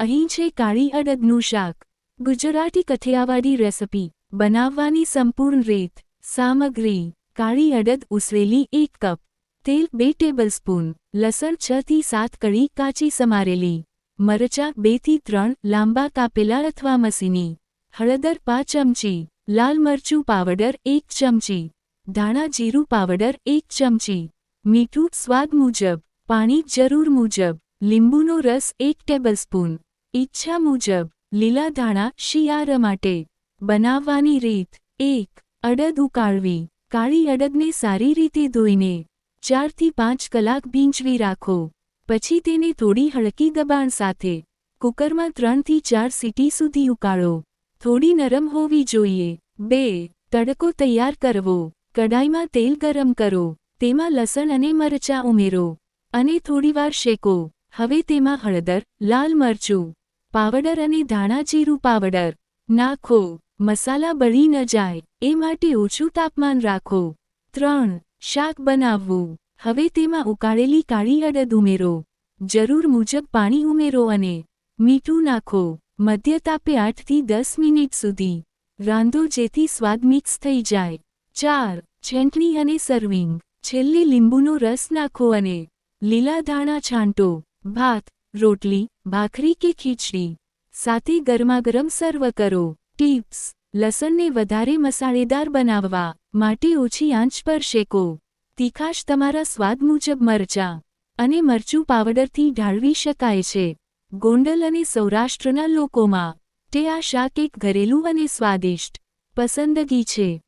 અહીં છે કાળી અડદનું શાક, ગુજરાતી કઠિયાવાડી રેસિપી, બનાવવાની સંપૂર્ણ રીત, સામગ્રી, કાળી અડદ ઉસરેલી એક કપ, તેલ બે ટેબલસ્પૂન, લસણ છ થી સાત કળી કાચી સમારેલી, મરચાં બેથી ત્રણ લાંબા કાપેલા અથવા મસીની, હળદર પાંચ ચમચી, લાલ મરચું પાવડર એક ચમચી, ધાણા જીરું પાવડર એક ચમચી, મીઠું સ્વાદ મુજબ, પાણી જરૂર મુજબ, લીંબુનો રસ એક ટેબલસ્પૂન ઈચ્છા મુજબ લીલા ધાણા શિયાળ માટે બનાવવાની રીત એક, અડદ ઉકાળવી. કાળી અડદને સારી રીતે ધોઈને ચારથી પાંચ કલાક ભીંચવી રાખો. પછી તેને થોડી હળકી દબાણ સાથે કુકરમાં ત્રણથી ચાર સીટી સુધી ઉકાળો. થોડી નરમ હોવી જોઈએ. બે, તડકો તૈયાર કરવો. કડાઈમાં તેલ ગરમ કરો. તેમાં લસણ અને મરચાં ઉમેરો. અને થોડીવાર શેકો. હવે તેમાં હળદર, લાલ મરચું પાવડર અને ધાણા જીરું પાવડર. નાખો. મસાલા બળી ન જાય. એ માટે ઓછું તાપમાન રાખો. ત્રણ. શાક બનાવવું. હવે તેમાં ઉકાળેલી કાળી અડદ ઉમેરો. જરૂર મુજબ પાણી ઉમેરો અને મીઠું નાખો. મધ્ય તાપે આઠથી દસ મિનિટ સુધી. રાંધો જેથી સ્વાદ મિક્સ થઈ જાય. ચાર. છેંટણી અને સર્વિંગ છેલ્લે લીંબુનો રસ નાખો અને લીલા ધાણા છાંટો. ભાત. રોટલી, ભાખરી કે ખીચડી? સાથે ગરમાગરમ સર્વ કરો. ટિપ્સ, લસણને વધારે મસાલેદાર બનાવવા માટે ઓછી આંચ પર શેકો. તીખાશ તમારા સ્વાદ મુજબ મરચાં અને મરચું પાવડરથી ઢાળવી શકાય છે. ગોંડલ અને સૌરાષ્ટ્રના લોકોમાં તે આ શાક એક ઘરેલું અને સ્વાદિષ્ટ પસંદગી છે.